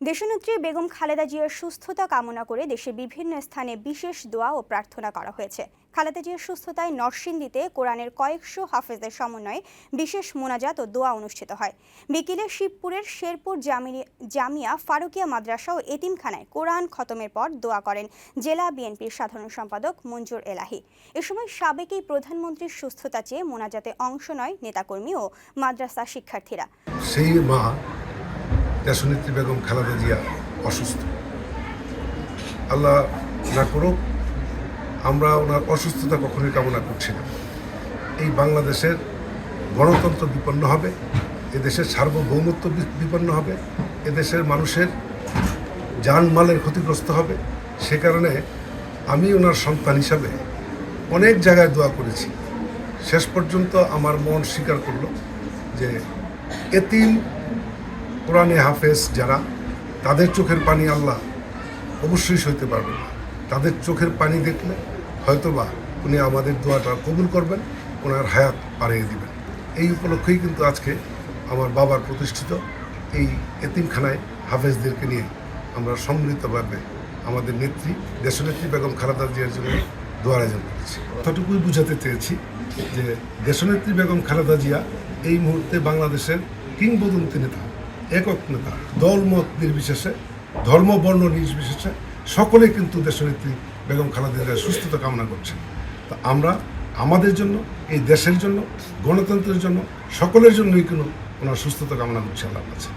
দেশনেত্রী বেগম খালেদা জিয়ার সুস্থতা কামনা করে দেশের বিভিন্ন স্থানে বিশেষ দোয়া ও প্রার্থনা করা হয়েছে। খালেদা জিয়ার সুস্থতায় নরসিংদীতে কোরআনের কয়েকশো হাফেজের সমন্বয়ে বিশেষ মোনাজাত ও দোয়া অনুষ্ঠিত হয়। বিকেলে শিবপুরের শেরপুর জামিয়া ফারুকিয়া মাদ্রাসা ও এতিমখানায় কোরআন খতমের পর দোয়া করেন জেলা বিএনপির সাধারণ সম্পাদক মঞ্জুর এলাহি। এ সময় সাবেক এই প্রধানমন্ত্রীর সুস্থতা চেয়ে মোনাজাতে অংশ নয় নেতাকর্মী ও মাদ্রাসা শিক্ষার্থীরা। দেশনেত্রী বেগম খালেদা জিয়া অসুস্থ। আল্লাহ না করুক, আমরা ওনার অসুস্থতা কখনোই কামনা করছি না। এই বাংলাদেশের গণতন্ত্র বিপন্ন হবে, এদেশের সার্বভৌমত্ব বিপন্ন হবে, এদেশের মানুষের জানমালের ক্ষতিগ্রস্ত হবে। সে কারণে আমি ওনার সন্তান হিসাবে অনেক জায়গায় দোয়া করেছি। শেষ পর্যন্ত আমার মন স্বীকার করল যে এতিম কোরআনে হাফেজ যারা, তাদের চোখের পানি আল্লাহ অবশ্যই সইতে পারবে না। তাদের চোখের পানি দেখলে হয়তোবা উনি আমাদের দোয়াটা কবুল করবেন, ওনার হায়াত বাড়িয়ে দিবেন। এই উপলক্ষেই কিন্তু আজকে আমার বাবার প্রতিষ্ঠিত এই এতিমখানায় হাফেজদেরকে নিয়ে আমরা সম্মিলিতভাবে আমাদের নেত্রী, দেশনেত্রী বেগম খালেদা জিয়ার জন্য দোয়ার আয়োজন করেছি। ততটুকুই বুঝাতে চেয়েছি যে দেশনেত্রী বেগম খালেদা জিয়া এই মুহূর্তে বাংলাদেশের কিংবদন্তি নেতা। একক নেতা দলমত নির্বিশেষে, ধর্ম, বর্ণ নির্বিশেষে সকলে কিন্তু দেশনেত্রী বেগম খালেদা সুস্থতা কামনা করছেন। তা আমরা আমাদের জন্য, এই দেশের জন্য, গণতন্ত্রের জন্য, সকলের জন্যই কিন্তু ওনার সুস্থতা কামনা করছি, আল্লাহ কাছে